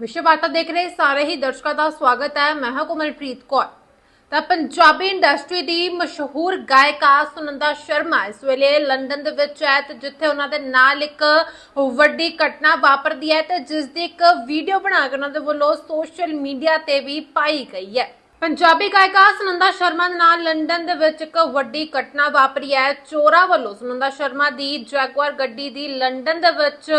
ਵਿਸ਼ਵ ਵਾਰਤਾ ਦੇਖ ਰਹੇ ਸਾਰੇ ਹੀ ਦਰਸ਼ਕਾਂ ਦਾ ਸਵਾਗਤ ਹੈ। ਮੈਂ ਹਾਂ ਕੋਮਲਪ੍ਰੀਤ ਕੌਰ। ਤਾਂ ਪੰਜਾਬੀ ਇੰਡਸਟਰੀ ਦੀ ਮਸ਼ਹੂਰ ਗਾਇਕਾ ਸੁਨੰਦਾ ਸ਼ਰਮਾ ਇਸ ਵੇਲੇ ਲੰਡਨ ਦੇ ਵਿੱਚ ਹੈ ਤੇ ਜਿੱਥੇ ਉਹਨਾਂ ਦੇ ਨਾਲ ਇੱਕ ਵੱਡੀ ਘਟਨਾ ਵਾਪਰਦੀ ਹੈ ਤੇ ਜਿਸ ਦੀ ਇੱਕ ਵੀਡੀਓ ਬਣਾ ਕੇ ਉਹਨਾਂ ਦੇ ਵੱਲੋਂ ਸੋਸ਼ਲ ਮੀਡੀਆ ਤੇ ਵੀ ਪਾਈ ਗਈ ਹੈ। ਪੰਜਾਬੀ ਗਾਇਕਾ ਸੁਨੰਦਾ ਸ਼ਰਮਾ ਦੇ ਨਾਲ ਲੰਡਨ ਦੇ ਵਿੱਚ ਇੱਕ ਵੱਡੀ ਘਟਨਾ ਵਾਪਰੀ ਹੈ। ਚੋਰਾਂ ਵੱਲੋਂ ਸੁਨੰਦਾ ਸ਼ਰਮਾ ਦੀ ਜੈਗੁਆਰ ਗੱਡੀ ਦੀ ਲੰਡਨ ਦੇ ਵਿੱਚ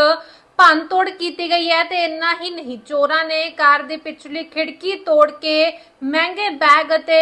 ਭੰਨ ਤੋੜ ਕੀਤੀ ਗਈ ਹੈ ਤੇ ਇੰਨਾ ਹੀ ਨਹੀਂ। ਚੋਰਾਂ ਨੇ ਕਾਰ ਦੀ ਪਿਛਲੀ ਖਿੜਕੀ ਤੋੜ ਕੇ ਮਹਿੰਗੇ ਬੈਗ ਅਤੇ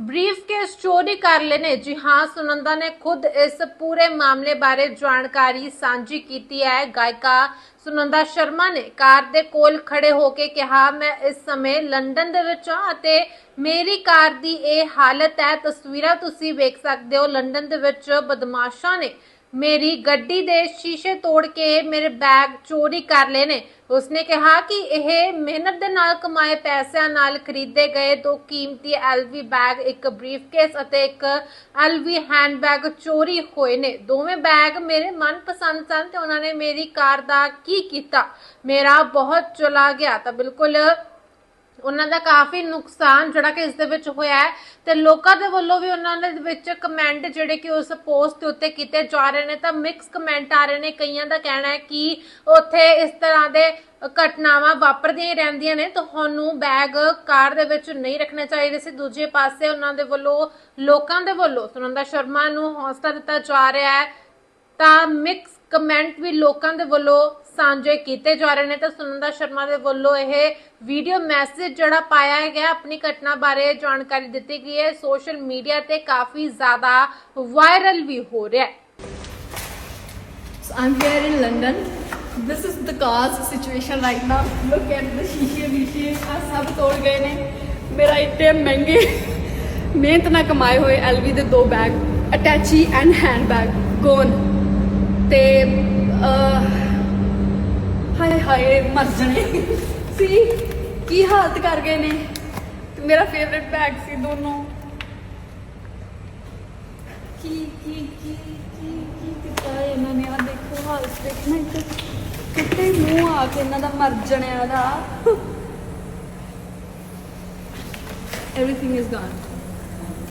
ਬਰੀਫਕੇਸ ਚੋਰੀ ਕਰ ਲਏ ਜੀ ਹਾਂ, ਸੁਨੰਦਾ ਨੇ ਖੁਦ ਇਸ ਪੂਰੇ ਮਾਮਲੇ ਬਾਰੇ ਜਾਣਕਾਰੀ ਸਾਂਝੀ ਕੀਤੀ ਹੈ। ਗਾਇਕਾ ਸੁਨੰਦਾ ਸ਼ਰਮਾ ਨੇ ਕਾਰ ਦੇ ਕੋਲ ਖੜੇ ਹੋ ਕੇ ਕਿਹਾ, ਮੈਂ ਇਸ ਸਮੇਂ ਲੰਡਨ ਦੇ ਵਿੱਚ ਹਾਂ ਅਤੇ ਮੇਰੀ ਕਾਰ ਦੀ ਇਹ ਹਾਲਤ ਹੈ। ਤਸਵੀਰਾਂ ਤੁਸੀਂ ਵੇਖ ਸਕਦੇ ਹੋ। ਲੰਡਨ ਦੇ ਵਿੱਚ ਬਦਮਾਸ਼ਾਂ ਨੇ ਮੇਰੀ ਗੱਡੀ ਦੇ ਸ਼ੀਸ਼ੇ ਤੋੜ ਕੇ ਮੇਰੇ ਬੈਗ ਚੋਰੀ ਕਰ ਲਏ ਨੇ। ਉਸਨੇ ਕਿਹਾ ਕਿ ਇਹ ਮਿਹਨਤ ਦੇ ਨਾਲ ਕਮਾਏ ਪੈਸਿਆਂ ਨਾਲ ਖਰੀਦੇ ਗਏ ਦੋ ਕੀਮਤੀ ਐਲਵੀ ਬੈਗ, ਇੱਕ ਬਰੀਫਕੇਸ ਅਤੇ ਇੱਕ ਐਲਵੀ ਹੈਂਡਬੈਗ ਚੋਰੀ ਹੋਏ ਨੇ। ਦੋਵੇਂ ਬੈਗ ਮੇਰੇ ਮਨਪਸੰਦ ਸਨ ਤੇ ਉਹਨਾਂ ਨੇ ਮੇਰੀ ਕਾਰ ਦਾ ਕੀ ਕੀਤਾ? ਮੇਰਾ ਬਹੁਤ ਚਲਾ ਗਿਆ ਤਾਂ ਬਿਲਕੁਲ ਉਹਨਾਂ ਦਾ ਕਾਫੀ ਨੁਕਸਾਨ ਜਿਹੜਾ ਕਿ ਇਸ ਦੇ ਵਿੱਚ ਹੋਇਆ ਹੈ ਤੇ ਲੋਕਾਂ ਦੇ ਵੱਲੋਂ ਵੀ ਉਹਨਾਂ ਦੇ ਵਿੱਚ ਕਮੈਂਟ ਜਿਹੜੇ ਕਿ ਉਸ ਪੋਸਟ ਦੇ ਉੱਤੇ ਕੀਤੇ ਜਾ ਰਹੇ ਨੇ ਤਾਂ ਮਿਕਸ ਕਮੈਂਟ ਆ ਰਹੇ ਨੇ। ਕਈਆਂ ਦਾ ਕਹਿਣਾ ਹੈ ਕਿ ਉੱਥੇ ਇਸ ਤਰ੍ਹਾਂ ਦੇ ਘਟਨਾਵਾਂ ਵਾਪਰਦੀਆਂ ਹੀ ਰਹਿੰਦੀਆਂ ਨੇ ਤੁਹਾਨੂੰ ਬੈਗ ਕਾਰ ਦੇ ਵਿੱਚ ਨਹੀਂ ਰੱਖਣੇ ਚਾਹੀਦੇ ਸੀ। ਦੂਜੇ ਪਾਸੇ ਉਹਨਾਂ ਦੇ ਵੱਲੋਂ, ਲੋਕਾਂ ਦੇ ਵੱਲੋਂ ਸੁਨੰਦਾ ਸ਼ਰਮਾ ਨੂੰ ਹੌਸਲਾ ਦਿੱਤਾ ਜਾ ਰਿਹਾ ਹੈ। ਤਾਂ ਮਿਕਸ ਕਮੈਂਟ ਵੀ ਲੋਕਾਂ ਦੇ ਵੱਲੋਂ ਸਾਂਝੇ ਕੀਤੇ ਜਾ ਰਹੇ ਨੇ ਤਾਂ ਸੁਨੰਦਾ ਸ਼ਰਮਾ ਦੇ ਵੱਲੋਂ ਇਹ ਵੀਡੀਓ ਮੈਸੇਜ ਜਿਹੜਾ ਪਾਇਆ ਗਿਆ, ਆਪਣੀ ਘਟਨਾ ਬਾਰੇ ਜਾਣਕਾਰੀ ਦਿੱਤੀ ਗਈ ਹੈ ਸੋਸ਼ਲ ਮੀਡੀਆ ਤੇ ਕਾਫੀ ਜ਼ਿਆਦਾ ਵਾਇਰਲ ਵੀ ਹੋ ਰਿਹਾ ਹੈ So I'm here in London. This is the car's situation right now. Look at the ਸ਼ੀਸ਼ੇ ਵੀਸ਼ੇ ਆ ਸਭ ਤੋੜ ਗਏ ਨੇ ਮੇਰਾ ਇੱਥੇ ਮਹਿੰਗੇ ਮਿਹਨਤ ਨਾਲ ਕਮਾਏ ਹੋਏ ਐਲਵੀ ਦੇ ਦੋ bag attache and hand bag gone ਤੇ ਹਾਏ ਮਰ ਜਣੇ। ਸੀ, ਕੀ ਹਾਲਤ ਕਰ ਗਏ ਨੇ? ਮੇਰਾ ਫੇਵਰਿਟ ਬੈਗ ਸੀ ਦੋਨੋਂ। ਕੀ ਕੀ ਕੀ ਕੀ ਕੀ ਕੀਤਾ ਇਹਨਾਂ ਨੇ? ਆ ਦੇਖੋ ਹਾਲਤ ਦੇਖਣਾ ਇੱਥੇ ਕਿੱਥੇ ਮੂੰਹ ਆ ਕੇ ਇਹਨਾਂ ਦਾ ਮਰ ਜਣਿਆ ਦਾ। Everything is gone